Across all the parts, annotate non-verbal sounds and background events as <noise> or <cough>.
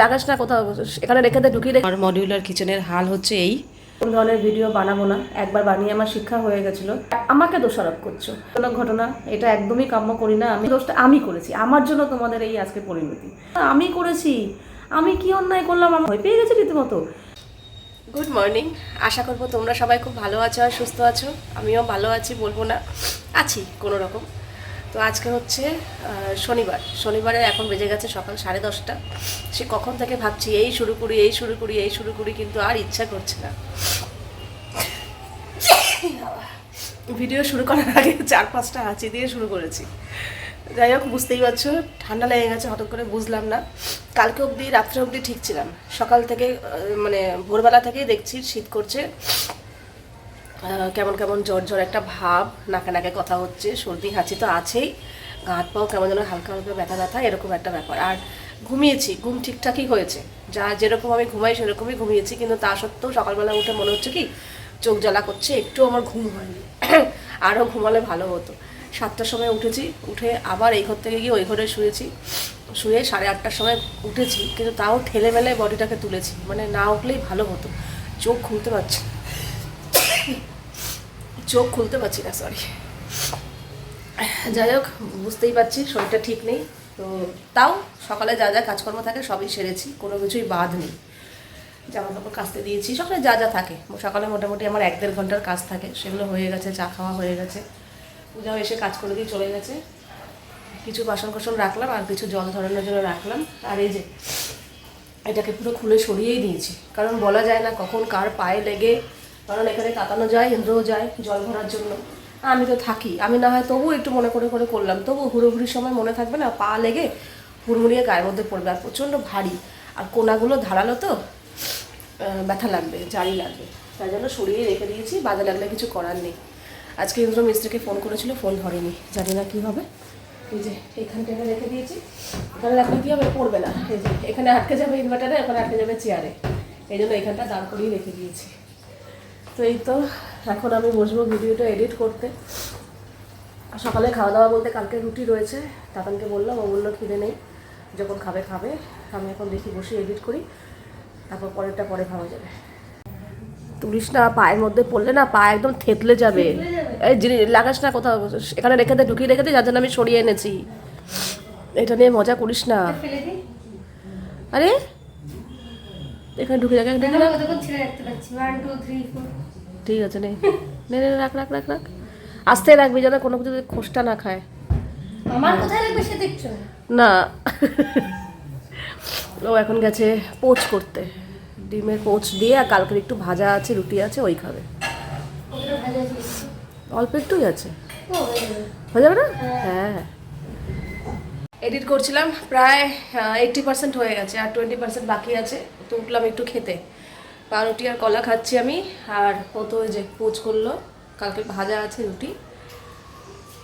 লাগাস না কোথাও এখানে রেখে দে ঢুকিয়ে রেখে মডিউলার কিচেনের হাল হচ্ছে এই। কোন ধরনের ভিডিও বানাবো না একবার বানিয়ে আমার শিক্ষা হয়ে গেছিল। আমাকে দোষারোপ করছ। কোনো ঘটনা এটা একদমই কাম্য করি না আমি দোষটা আমি করেছি। আমার জন্য তোমাদের এই আজকে পরিণতি। আমি করেছি আমি কি অন্যায় করলাম আমার ভয় পেয়ে গেছি রীতিমতো। গুড মর্নিং আশা করব তোমরা সবাই খুব ভালো আছো আর সুস্থ আছো। আমিও ভালো আছি বলব না আছি কোনো রকম। তো আজকে হচ্ছে শনিবার। শনিবারে এখন বেজে গেছে সকাল সাড়ে দশটা। সে কখন থেকে ভাবছি, এই শুরু করি, এই শুরু করি, এই শুরু করি, কিন্তু আর ইচ্ছা করছে না। ভিডিও শুরু করার আগে চার পাঁচটা হাঁচি দিয়ে শুরু করেছি। যাই হোক, বুঝতেই পারছ, ঠান্ডা লেগে গেছে, হঠাৎ করে বুঝলাম না। কালকে অবধি, রাত্রে অবধি ঠিক ছিলাম। সকাল থেকে মানে ভোরবেলা থেকেই দেখছি, শীত করছে। কেমন কেমন জ্বর জ্বর একটা ভাব, নাকে নাকে কথা হচ্ছে, সর্দি, হাঁচি তো আছেই। হাত পাও কেমন যেন হালকা হালকা ব্যথা ব্যথা, এরকম একটা ব্যাপার। আর ঘুমিয়েছি, ঘুম ঠিকঠাকই হয়েছে। যা যেরকম আমি ঘুমাই সেরকমই ঘুমিয়েছি, কিন্তু তা সত্ত্বেও সকালবেলা উঠে মনে হচ্ছে কি, চোখ জ্বালা করছে, একটু আমার ঘুম হয়নি। <clears throat> আরও ঘুমালে ভালো হতো। সাতটার সময় উঠেছি, উঠে আবার এই ঘর থেকে গিয়ে ওই ঘরে শুয়েছি। শুয়ে সাড়ে আটটার সময় উঠেছি, কিন্তু তাও ঠেলে মেলে বডিটাকে তুলেছি। মানে না উঠলেই ভালো হতো। চোখ খুলতে পারছি। চোখ খুলতে পারছি না সরি যাই হোক, বুঝতেই পারছি, শরীরটা ঠিক নেই। তো তাও সকালে যা যা কাজকর্ম থাকে সবই সেরেছি, কোনো কিছুই বাদ নেই। জামা কাপড় কাচতে দিয়েছি, সকালে যা যা থাকে। সকালে মোটামুটি আমার এক দেড় ঘণ্টার কাজ থাকে, সেগুলো হয়ে গেছে, চা খাওয়া হয়ে গেছে। পূজাও এসে কাজ করে দিয়ে চলে গেছে। কিছু বাসন কোসন রাখলাম, আর কিছু জল ধরানোর জন্য রাখলাম। আর এই যে, এটাকে পুরো খুলে সরিয়েই দিয়েছি। কারণ বলা যায় না কখন কার পায়ে লেগে কারণ এখানে কাতানো যায়, ইন্দ্রও যায়, জল ভরার জন্য। আমি তো থাকি। আমি না হয় তবু একটু মনে করে করে করলাম। তবু হুড়োহুড়ির সময় মনে থাকবে না, পা লেগে হুড়মুড়িয়ে গায়ের মধ্যে পড়বে আর প্রচণ্ড ভারী। আর কোনাগুলো ধারালো তো ব্যথা লাগবে, জারি লাগবে। তাই জন্য সরিয়ে রেখে দিয়েছি, বাজে লাগলে কিছু করার নেই। আজকে ইন্দ্র মিস্ত্রিকে ফোন করেছিল, ফোন ধরেনি। জানি না কী হবে। এই যে এইখানটাকে রেখে দিয়েছি। এখানে রাখলে কি হবে? পড়বে না। এই যে, এখানে আটকে যাবে ইনভার্টারে এখানে আটকে যাবে চেয়ারে এই জন্য এখানটা দাঁড় করিয়ে রেখে দিয়েছি। তো এই তো এখন আমি বসবো ভিডিওটা এডিট করতে। আর সকালে খাওয়া দাওয়া বলতে কালকে রুটি রয়েছে তাতানকে বললাম ও বলল খিদে নেই যখন খাবে খাবে। আমি এখন দেখি বসে এডিট করি তারপর পরেরটা পরে খাওয়া যাবে। তুলিস না পায়ের মধ্যে পড়লে না পা একদম থেতলে যাবে। এই জিনিস লাগাস না কোথাও এখানে রেখে দে ঢুকিয়ে রেখে দে যার জন্য আমি সরিয়ে এনেছি। এটা নিয়ে মজা করিস না। ফেলে এখানে ঢুকে রাখ ঢুকে রাখ ঠিক আছে নে। নে নে রাখ রাখ রাখ রাখ। আস্তে রাখবি যেন কোনো কিছু খোসটা না খায়। আমার কোথায় লাগবে সে দেখছ? না। ও এখন গেছে পোচ করতে। ডিমের পোচ দিয়ে আর কালকের একটু ভাজা আছে রুটি আছে ওই খাবে। অল্প একটুই আছে। হয়ে যাবে। হয়ে যাবে না? হ্যাঁ। এডিট করছিলাম প্রায় এইটটি পার্সেন্ট হয়ে গেছে আর টোয়েন্টি পার্সেন্ট বাকি আছে। তো উঠলাম একটু খেতে। পাউরুটি আর কলা খাচ্ছি আমি আর ও তো ওই যে পোচ করল কালকে ভাজা আছে রুটি।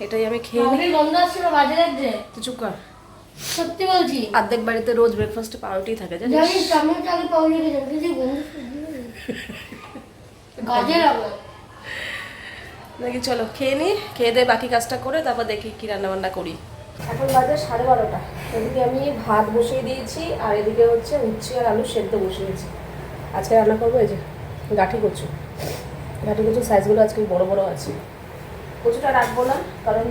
এটাই আমি খেয়ে নিই। গন্ধ আসছিল বাজে লাগছে? তুই চুপ কর। সত্যি বলছি। অর্ধেক বাড়িতে রোজ ব্রেকফাস্টে পাউরুটি থাকে জানিস? আমি পাউরুটি গন্ধ বাজে লাগে নাকি চলো খেয়ে নিই খেয়ে দিয়ে বাকি কাজটা করে তারপর দেখি কী রান্না বান্না করি। এখন বাজে সাড়ে বারোটা। এদিকে আমি ভাত বসিয়ে দিয়েছি, আর এদিকে হচ্ছে উচ্ছে আর আলু সেদ্ধ বসিয়েছি আজকে রান্না করব এই যে গাঠি কচু। গাঠি কচুর সাইজগুলো আজকে বড় বড় আছে। কচুটা রাখব না, কারণ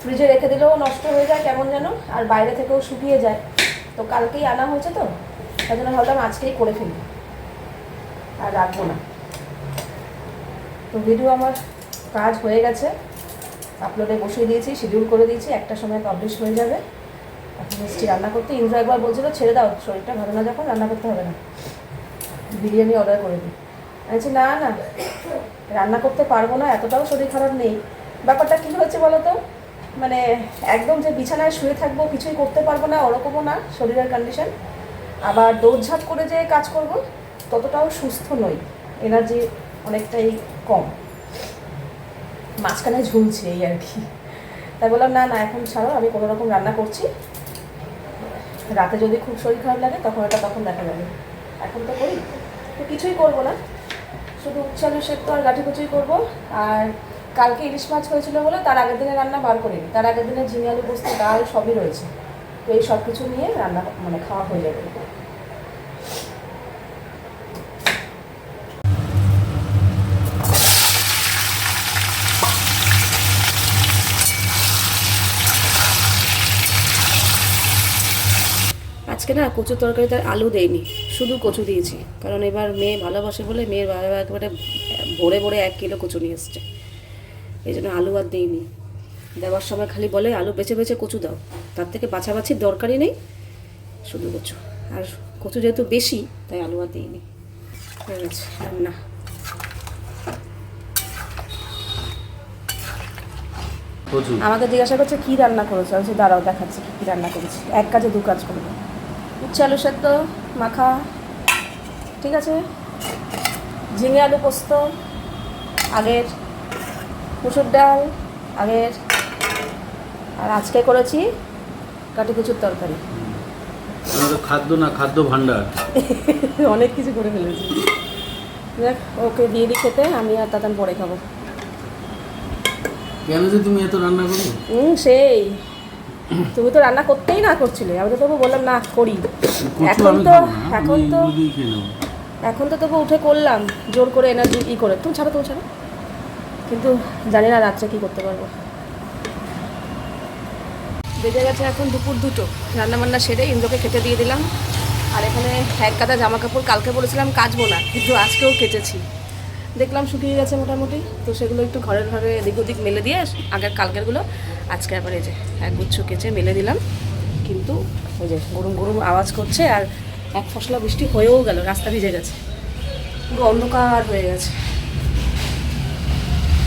ফ্রিজে রেখে দিলেও নষ্ট হয়ে যায় কেমন যেন, আর বাইরে থেকেও শুকিয়ে যায়। তো কালকেই আনা হয়েছে তো তাই জন্য ভাবলাম আজকেই করে ফেলি। আর রাখব না। তো ভিডিও আমার কাজ হয়ে গেছে। আপলোডে বসিয়ে দিয়েছি শিডিউল করে দিয়েছি, একটা সময় পাবলিশ হয়ে যাবে। এখন মিষ্টি রান্না করতে। ইন্দ্র একবার বলছিল, ছেড়ে দাও, শরীরটা ভালো না যখন রান্না করতে হবে না। বিরিয়ানি অর্ডার করে দিই। বলছি, না না, রান্না করতে পারব না, এতটাও শরীর খারাপ নেই। ব্যাপারটা কী হচ্ছে বলো তো মানে একদম যে বিছানায় শুয়ে থাকব, কিছুই করতে পারব না, ওরকমও না শরীরের কন্ডিশন আবার দৌড়ঝাঁপ করে যে কাজ করব, ততটাও সুস্থ নই। এনার্জি অনেকটাই কম। মাঝখানে ঝুলছে এই আর কি। তাই বললাম, না না, এখন ছাড়ো, আমি কোনো রকম রান্না করছি। রাতে যদি খুব শরীর খারাপ লাগে, তখন ওটা তখন দেখা যাবে। এখন তো করি। তো কিছুই করব না। শুধু উচ্ছালু সেদ্ধ আর গাঠি কুচুই করব। আর কালকে ইলিশ মাছ হয়েছিল বলে তার আগের দিনে রান্না বার করিনি। তার আগের দিনে ঝিঙে, আলু, পোস্ত, ডাল সবই রয়েছে। তো এই সব কিছু নিয়ে রান্না মানে খাওয়া হয়ে যাবে। আজকে না কচুর তরকারিতে আলু দেয়নি শুধু কচু দিয়েছি। কারণ এবার মেয়ে ভালোবাসে বলে মেয়ের বাবা একেবারে ভরে ভরে এক কিলো কচু নিয়ে এসছে। এই জন্য আলু আর দিইনি দেওয়ার সময় খালি বলে আলু বেছে বেছে কচু দাও। তার থেকে বাছাবাছির দরকারই নেই শুধু কচু। আর কচু যেহেতু বেশি তাই আলু আর দিইনি হয়ে গেছে রান্না আমাকে জিজ্ঞাসা করছে কী রান্না করেছ? আমি দাঁড়াও দেখাচ্ছি কী কী রান্না করেছি। এক কাজে দু কাজ করব। উচ্ছে আলু সেদ্ধ মাখা। ঠিক আছে? ঝিঙে আলু পোস্ত আগের মুসুর ডাল আগের আর আজকে করেছি কাটি কুচুর তরকারি। আমাদের খাদ্য না খাদ্য ভাণ্ডার। <laughs> অনেক কিছু করে ফেলেছি। দেখ ওকে দিয়ে দিই খেতে আমি আর তাতান পরে খাব। কেন যে তুমি এত রান্না করো? হুম সেই। তুমি তো রান্না করতেই না করছিলে। আমি তো তবু বললাম না করি। এখন তো এখন তো এখন তো তবু উঠে করলাম জোর করে এনার্জি ই করে। তুমি ছাড়ো তুমি ছাড়ো। কিন্তু জানি না রাত্রে কি করতে পারব। বেজে গেছে এখন দুপুর দুটো। রান্না বান্না সেরে ইন্দ্রকে খেতে দিয়ে দিলাম। আর এখানে এক কাদা জামা কাপড় কালকে বলেছিলাম কাচবো না কিন্তু আজকেও কেচেছি দেখলাম শুকিয়ে গেছে মোটামুটি। তো সেগুলো একটু ঘরের ঘরে এদিক ওদিক মেলে দিয়ে আগের কালকেরগুলো। আজকে আবার এই যে এক গুচ্ছ কেচে মেলে দিলাম। কিন্তু ওই যে গরম গরম আওয়াজ করছে আর এক ফসলা বৃষ্টি হয়েও গেল, রাস্তা ভিজে গেছে। পুরো অন্ধকার হয়ে গেছে।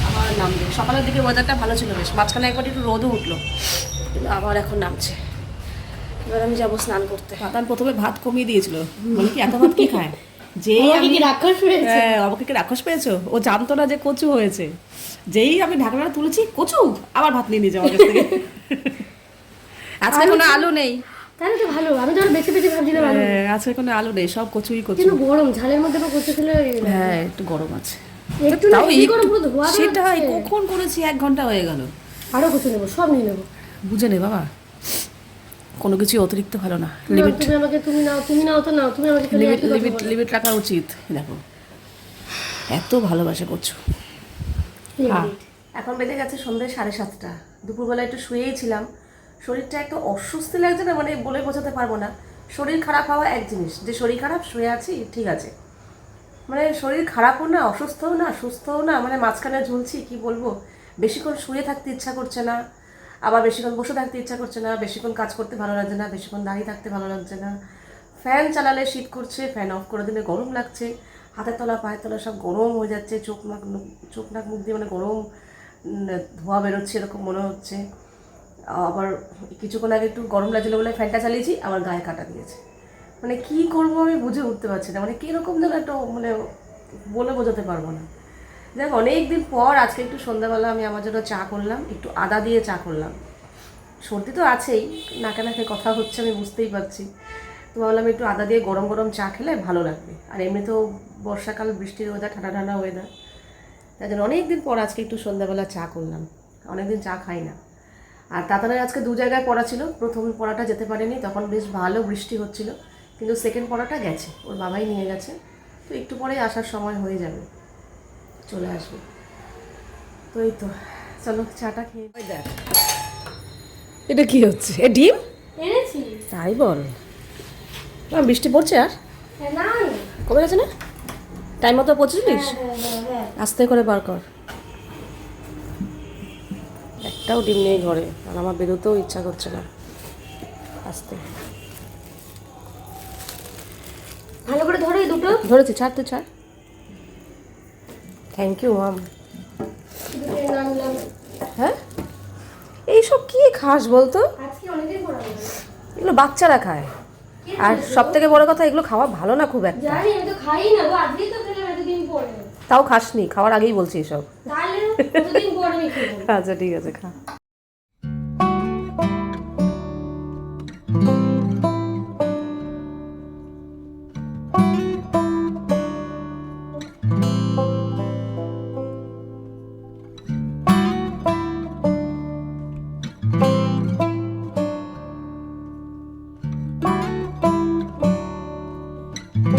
আবার নামবে। সকালের দিকে ওয়েদারটা ভালো ছিল বেশ। মাঝখানে একবার একটু রোদও উঠল, কিন্তু আবার এখন নামছে। এবার আমি যাব স্নান করতে। প্রথমে ভাত কমিয়ে দিয়েছিল। বলে কি, এত ভাত কি খায়? যেই আমি রাক্ষস পেয়েছে? হ্যাঁ আমাকে কি রাক্ষস পেয়েছ? ও জানতো না যে কচু হয়েছে। যেই আমি ঢাকনাটা তুলেছি কচু আবার ভাত নিয়ে কাছ থেকে। <laughs> আজকে কোনো আলু নেই। তাহলে তো ভালো আমি তো আরও বেছে বেছে ভাবছিলাম হ্যাঁ, আজকে কোনো আলু নেই সব কচুই কচু। কিন্তু গরম ঝালের মধ্যে তো করতে খেলে হ্যাঁ একটু গরম আছে। একটু না বেশি একটু- গরম পুরো ধোয়া সেটাই কখন করেছি এক ঘণ্টা হয়ে গেল। আরও কিছু নেব সব নিয়ে নেব। বুঝে নে বাবা। কোনো কিছুই অতিরিক্ত ভালো না। না, লিমিট তুমি আমাকে তুমি নাও তুমি নাও তো নাও তুমি আমাকে লিমিট লিমিট লিমিট রাখা উচিত। দেখো। এত ভালোবাসা করছ। এখন বেজে গেছে সন্ধ্যে সাড়ে সাতটা। দুপুরবেলা একটু শুয়েই ছিলাম। শরীরটা একটু অস্বস্তি লাগছে না মানে বলে বোঝাতে পারব না। শরীর খারাপ হওয়া এক জিনিস যে শরীর খারাপ শুয়ে আছি ঠিক আছে। মানে শরীর খারাপও না অসুস্থও না সুস্থও না মানে মাঝখানে ঝুলছি কি বলব? বেশিক্ষণ শুয়ে থাকতে ইচ্ছা করছে না। আবার বেশিক্ষণ বসে থাকতে ইচ্ছা করছে না, বেশিক্ষণ কাজ করতে ভালো লাগছে না, বেশিক্ষণ দাঁড়িয়ে থাকতে ভালো লাগছে না। ফ্যান চালালে শীত করছে, ফ্যান অফ করে দিলে গরম লাগছে। হাতের তলা, পায়ের তলা সব গরম হয়ে যাচ্ছে, চোখ নাক চোখ নাক মুখ দিয়ে মানে গরম ধোঁয়া বেরোচ্ছে এরকম মনে হচ্ছে। আবার কিছুক্ষণ আগে একটু গরম লাগছিল বলে ফ্যানটা চালিয়েছি, আবার গায়ে কাটা দিয়েছে। মানে কি করব আমি বুঝে উঠতে পারছি না মানে কীরকম যেন একটা মানে বলে বোঝাতে পারব না। দেখ অনেক দিন পর আজকে একটু সন্ধ্যাবেলা আমি আমার জন্য চা করলাম, একটু আদা দিয়ে চা করলাম। সর্দি তো আছেই, নাকে নাকে কথা হচ্ছে, আমি বুঝতেই পারছি। তো ভাবলাম একটু আদা দিয়ে গরম গরম চা খেলে ভালো লাগবে। আর এমনিতেও বর্ষাকাল, বৃষ্টির ওয়েদার ঠান্ডা ঠান্ডা ওয়েদার তাই জন্য অনেক দিন পর আজকে একটু সন্ধ্যাবেলা চা করলাম। অনেকদিন চা খাই না। আর তাতানের আজকে দু জায়গায় পড়া ছিল, প্রথম পড়াটা যেতে পারেনি, তখন বেশ ভালো বৃষ্টি হচ্ছিল, কিন্তু সেকেন্ড পড়াটা গেছে, ওর বাবাই নিয়ে গেছে। তো একটু পরেই আসার সময় হয়ে যাবে। চলে আসবে। তো এই তো চলো চাটা খেয়ে ওই দেখ। এটা কি হচ্ছে? এ ডিম? এনেছি। তাই বল। না বৃষ্টি পড়ছে আর? হ্যাঁ। কবে গেছে না? টাইম মতো পৌঁছেছিলিস হ্যাঁ, হ্যাঁ। আস্তে করে বার কর। একটাও ডিম নেই ঘরে আর আমার বেরোতেও ইচ্ছা করছে না। আস্তে। ভালো করে ধরো এই দুটো। ধরেছি ছাড় তুই ছাড়। Thank you mum. হ্যাঁ? এইসব কি খাস বলতো। এগুলো বাচ্চারা খায়। আর সব থেকে বড় কথা এগুলো খাওয়া ভালো না খুব একটা। তাও খাসনি খাওয়ার আগেই বলছি এসব। আচ্ছা ঠিক আছে খা। এদিকে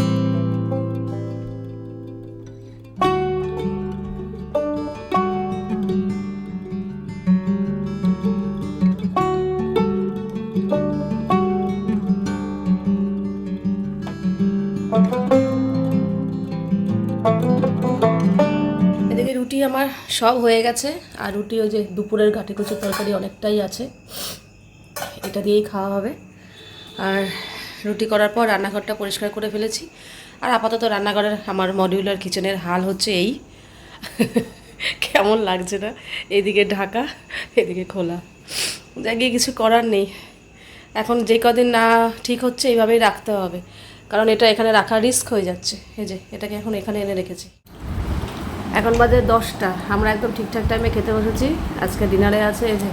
রুটি আমার সব হয়ে গেছে, আর রুটি ওই যে দুপুরের ঘাটে কচুর তরকারি অনেকটাই আছে, এটা দিয়েই খাওয়া হবে। আর রুটি করার পর রান্নাঘরটা পরিষ্কার করে ফেলেছি। আর আপাতত রান্নাঘরের আমার মডিউলার কিচেনের হাল হচ্ছে এই। কেমন লাগছে না? এদিকে ঢাকা, এদিকে খোলা। জায়গায় কিছু করার নেই। এখন যে কদিন না ঠিক হচ্ছে এইভাবেই রাখতে হবে। কারণ এটা এখানে রাখা রিস্ক হয়ে যাচ্ছে। এই যে, এটাকে এখন এখানে এনে রেখেছি। এখন বাজে দশটা। আমরা একদম ঠিকঠাক টাইমে খেতে বসেছি। আজকে ডিনারে আছে এই যে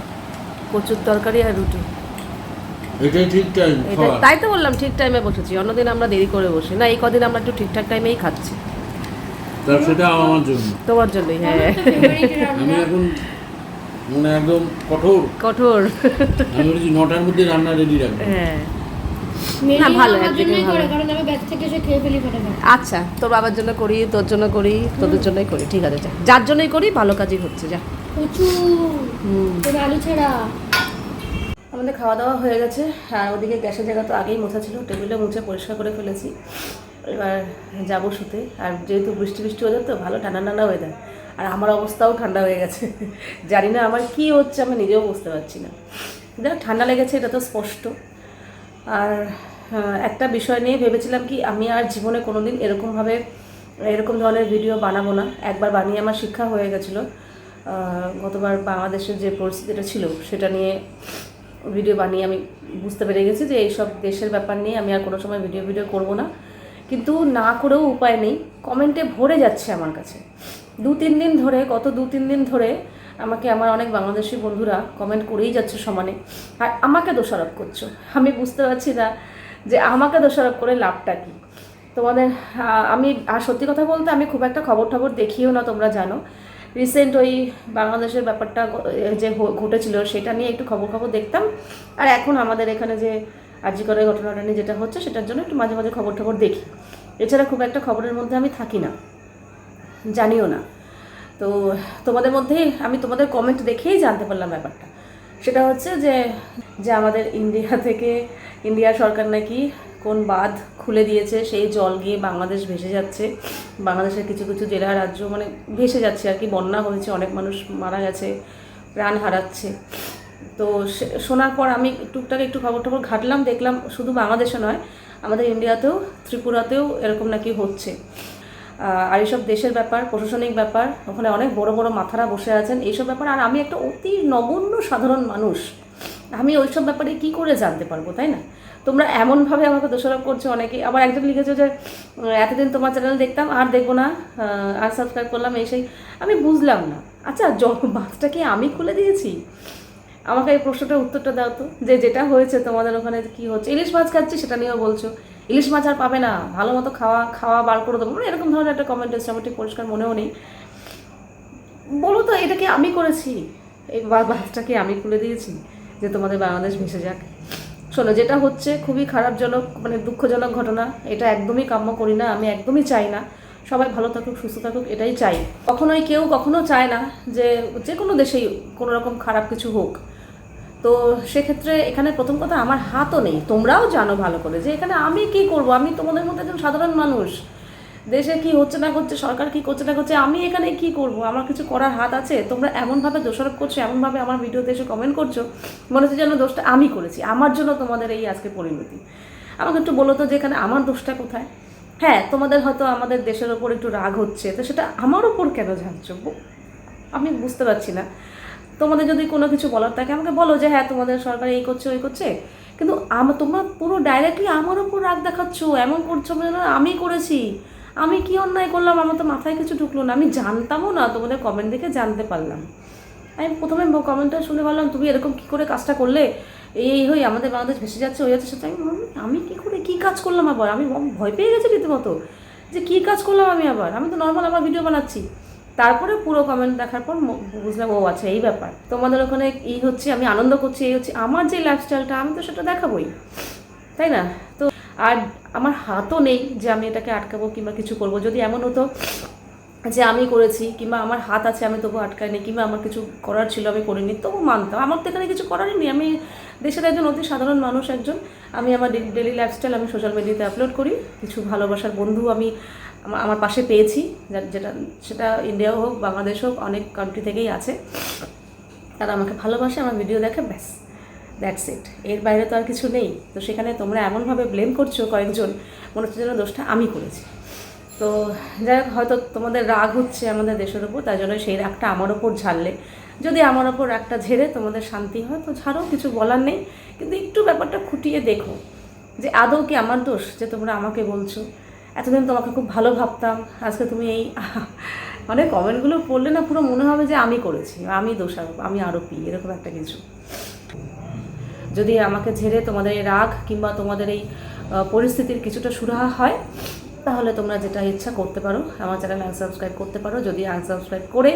কচুর তরকারি আর রুটি। এটাই ঠিক টাইম এটা তাই তো বললাম ঠিক টাইমে বসেছি। অন্যদিন আমরা দেরি করে বসি। না এই কদিন আমরা একটু ঠিকঠাক টাইমেই খাচ্ছি। তার সেটা আমার জন্য। তোমার জন্যই হ্যাঁ। আমি এখন মানে একদম কঠোর। কঠোর। আমি বলেছি নটার মধ্যে রান্না রেডি রাখব। হ্যাঁ। না, ভালো, একদিকে ভালো। কারণ আমি ব্যাচ থেকে এসে খেয়ে ফেলি আচ্ছা তোর বাবার জন্য করি তোর জন্য করি তোদের জন্যই করি। ঠিক আছে যা। যার জন্যই করি ভালো কাজই হচ্ছে যা। প্রচুর। হুম। আলু ছাড়া। আমাদের খাওয়া দাওয়া হয়ে গেছে। আর ওদিকে গ্যাসের জায়গা তো আগেই মোছা ছিল টেবিলে মুছে পরিষ্কার করে ফেলেছি। এবার যাব শুতে। আর যেহেতু বৃষ্টি বৃষ্টি ওদের তো ভালো ঠান্ডা ঠান্ডা ওয়েদার আর আমার অবস্থাও ঠান্ডা হয়ে গেছে। <laughs> জানি না আমার কি হচ্ছে, আমি নিজেও বুঝতে পারছি না। দেখ ঠান্ডা লেগেছে, এটা তো স্পষ্ট। আর একটা বিষয় নিয়ে ভেবেছিলাম কি, আমি আর জীবনে কোনোদিন এরকমভাবে, এরকম ধরনের ভিডিও বানাবো না। একবার বানিয়ে আমার শিক্ষা হয়ে গেছিল। গতবার বাংলাদেশের যে পরিস্থিতিটা ছিল, সেটা নিয়ে ভিডিও বানিয়ে আমি বুঝতে পেরে গেছি যে এইসব দেশের ব্যাপার নিয়ে আমি আর কোনো সময় ভিডিও ভিডিও করব না। কিন্তু না করেও উপায় নেই। কমেন্টে ভরে যাচ্ছে আমার কাছে। দু তিন দিন ধরে, গত দু তিন দিন ধরে আমাকে আমার অনেক বাংলাদেশি বন্ধুরা কমেন্ট করেই যাচ্ছে সমানে। আর আমাকে দোষারোপ করছ। আমি বুঝতে পারছি না যে আমাকে দোষারোপ করে লাভটা কী। তোমাদের আমি, আর সত্যি কথা বলতে আমি খুব একটা খবর টবর দেখিও না, তোমরা জানো। রিসেন্ট ওই বাংলাদেশের ব্যাপারটা যে ঘটেছিল, সেটা নিয়ে একটু খবর খবর দেখতাম। আর এখন আমাদের এখানে যে আজিকরের ঘটনাটা নিয়ে যেটা হচ্ছে, সেটার জন্য একটু মাঝে মাঝে খবর টবর দেখি। এছাড়া খুব একটা খবরের মধ্যে আমি থাকি না। জানিও না। তো তোমাদের মধ্যে, আমি তোমাদের কমেন্ট দেখেই জানতে পারলাম ব্যাপারটা। সেটা হচ্ছে যে যে আমাদের ইন্ডিয়া থেকে ইন্ডিয়া সরকার নাকি কোন বাঁধ খুলে দিয়েছে, সেই জল গিয়ে বাংলাদেশ ভেসে যাচ্ছে। বাংলাদেশের কিছু কিছু জেলা, রাজ্য মানে ভেসে যাচ্ছে আর কি। বন্যা হয়েছে, অনেক মানুষ মারা গেছে, প্রাণ হারাচ্ছে। তো শোনার পর আমি টুকটাক একটু খবর টবর ঘাটলাম, দেখলাম শুধু বাংলাদেশে নয়, আমাদের ইন্ডিয়াতেও, ত্রিপুরাতেও এরকম নাকি হচ্ছে। আর এইসব দেশের ব্যাপার, প্রশাসনিক ব্যাপার, ওখানে অনেক বড় বড় মাথারা বসে আছেন, এইসব ব্যাপার। আর আমি একটা অতি নগণ্য সাধারণ মানুষ আমি ওইসব ব্যাপারে কি করে জানতে পারব, তাই না? তোমরা এমনভাবে আমাকে দোষারোপ করছ অনেকে। আবার একজন লিখেছো যে এতদিন তোমার চ্যানেল দেখতাম, আর দেখব না আর সাবস্ক্রাইব করলাম, এই সেই। আমি বুঝলাম না। আচ্ছা বাঁধটা কি আমি খুলে দিয়েছি? আমাকে এই প্রশ্নটার উত্তরটা দাও তো, যে যেটা হয়েছে তোমাদের ওখানে কি হচ্ছে। ইলিশ মাছ খাচ্ছি, সেটা নিয়েও বলছো। ইলিশ মাছ আর পাবে না, ভালো মতো খাওয়া খাওয়া বার করে দেবো। মানে এরকম ধরনের একটা কমেন্ট এসেছে, আমার ঠিক পরিষ্কার মনেও নেই। বলো তো, এটা কি আমি করেছি? এই বাসটাকে আমি খুলে দিয়েছি? যে তোমাদের বাংলাদেশ মিশে যাক। শোনো, যেটা হচ্ছে খুবই খারাপজনক মানে দুঃখজনক ঘটনা, এটা একদমই কাম্য করি না, আমি একদমই চাই না। সবাই ভালো থাকুক, সুস্থ থাকুক, এটাই চাই। কখনোই কেউ কখনো চায় না যে যে কোনো দেশেই কোনো রকম খারাপ কিছু হোক। তো সেক্ষেত্রে এখানে প্রথম কথা, আমার হাতও নেই। তোমরাও জানো ভালো করে যে এখানে আমি কি করব? আমি তোমাদের মধ্যে একজন সাধারণ মানুষ। দেশে কি হচ্ছে না করছে সরকার কি করছে না করছে, আমি এখানে কি করব? আমার কিছু করার হাত আছে? তোমরা এমনভাবে দোষারোপ করছ, এমনভাবে আমার ভিডিওতে এসে কমেন্ট করছ, মনে হচ্ছে যেন দোষটা আমি করেছি। আমার জন্য তোমাদের এই আজকে পরিণতি। আমাকে একটু বলো তো যে এখানে আমার দোষটা কোথায়? হ্যাঁ তোমাদের হয়তো আমাদের দেশের ওপর একটু রাগ হচ্ছে, তো সেটা আমার ওপর কেন ঝাঁকছো? আমি বুঝতে পারছি না। তোমাদের যদি কোনো কিছু বলার থাকে, আমাকে বলো যে হ্যাঁ তোমাদের সরকার এই করছে, ওই করছে। কিন্তু আম- তোমরা পুরো ডাইরেক্টলি আমার ওপর রাগ দেখাচ্ছ, এমন করছ মানে আমি করেছি। আমি কি অন্যায় করলাম? আমার তো মাথায় কিছু ঢুকলো না। আমি জানতামও না তোমাদের কমেন্ট দেখে জানতে পারলাম। আমি প্রথমে কমেন্টটা শুনে বললাম তুমি এরকম কি করে কাজটা করলে? এই হই আমাদের বাংলাদেশ ভেসে যাচ্ছে, ওই যাচ্ছে সেটা। আমি আমি কি করে, কী কাজ করলাম আবার? আমি ভয় পেয়ে গেছি রীতিমতো। যে কী কাজ করলাম আমি আবার? আমি তো নর্মাল আমার ভিডিও বানাচ্ছি। তারপরে পুরো কমেন্ট দেখার পর বুঝলাম, ও আচ্ছা এই ব্যাপার। তোমাদের ওখানে এই হচ্ছে, আমি আনন্দ করছি, এই হচ্ছে আমার যে লাইফস্টাইলটা আমি তো সেটা দেখাবোই। তাই না? আর আমার হাতও নেই যে আমি এটাকে আটকাবো কিংবা কিছু করব। যদি এমন হতো যে আমি করেছি কিংবা আমার হাত আছে, আমি তবু আটকাই নি, কিংবা আমার কিছু করার ছিল, আমি করিনি তবু মানতাম। আমার তো এখানে কিছু করারই নেই। আমি দেশের একজন অতি সাধারণ মানুষ, একজন। আমি আমার ডেলি লাইফস্টাইল আমি সোশ্যাল মিডিয়াতে আপলোড করি। কিছু ভালোবাসার বন্ধু আমি আমার পাশে পেয়েছি। যেটা, সেটা ইন্ডিয়া হোক বাংলাদেশ হোক, অনেক কান্ট্রি থেকেই আছে। তারা আমাকে ভালোবাসে, আমার ভিডিও দেখে, ব্যাস। দ্যাটস ইট এর বাইরে তো আর কিছু নেই। তো সেখানে তোমরা এমনভাবে ব্লেম করছ কয়েকজন, মনে হচ্ছে যেন দোষটা আমি করেছি। তো যাই হোক, হয়তো তোমাদের রাগ হচ্ছে আমাদের দেশের ওপর তাই জন্য সেই রাগটা আমার ওপর ঝাড়লে। যদি আমার ওপর রাগটা ঝেড়ে তোমাদের শান্তি হয়, তো ছাড়ো, কিছু বলার নেই। কিন্তু একটু ব্যাপারটা খুঁটিয়ে দেখো যে আদৌ কি আমার দোষ যে তোমরা আমাকে বলছো। এতদিন তোমাকে খুব ভালো ভাবতাম, আজকে তুমি এই <laughs> মানে কমেন্টগুলো পড়লে না পুরো মনে হবে যে আমি করেছি, আমি দোষারোপ, আমি আরোপি, এরকম একটা কিছু। যদি আমাকে ঝেড়ে তোমাদের এই রাগ কিংবা তোমাদের এই পরিস্থিতির কিছুটা সুরাহা হয়, তাহলে তোমরা যেটা ইচ্ছা করতে পারো, আমার চ্যানেল আনসাবস্ক্রাইব করতে পারো। যদি আনসাবস্ক্রাইব করে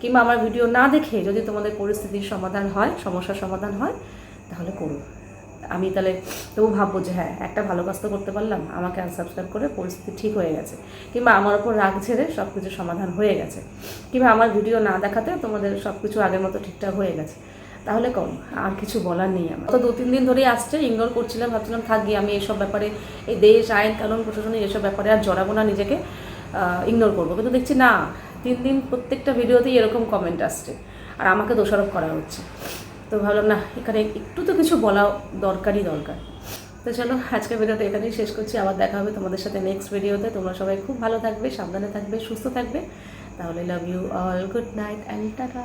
কিংবা আমার ভিডিও না দেখে যদি তোমাদের পরিস্থিতির সমাধান হয়, সমস্যার সমাধান হয়, তাহলে করো আমি তাহলে তবু ভাববো যে হ্যাঁ একটা ভালো কাজ তো করতে পারলাম, আমাকে আনসাবস্ক্রাইব করে পরিস্থিতি ঠিক হয়ে গেছে। কিংবা আমার ওপর রাগ ঝেড়ে সব কিছু সমাধান হয়ে গেছে। কিংবা আমার ভিডিও না দেখাতে তোমাদের সব কিছু আগের মতো ঠিকঠাক হয়ে গেছে। তাহলে কম, আর কিছু বলার নেই আমার। তো দু তিন দিন ধরেই আসছে, ইগনোর করছিলাম, ভাবছিলাম থাকি আমি এইসব ব্যাপারে, এই দেশ, আইন, কানুন প্রশাসনের এসব ব্যাপারে আর জড়াবো না নিজেকে ইগনোর করব। কিন্তু দেখছি না, তিন দিন প্রত্যেকটা ভিডিওতেই এরকম কমেন্ট আসছে, আর আমাকে দোষারোপ করা হচ্ছে। তো ভাবলাম, না, এখানে একটু তো কিছু বলা দরকারই দরকার। তো চলো, আজকের ভিডিওটা এখানেই শেষ করছি। আবার দেখা হবে তোমাদের সাথে নেক্সট ভিডিওতে। তোমরা সবাই খুব ভালো থাকবে, সাবধানে থাকবে, সুস্থ থাকবে। তাহলে love you all good night and tata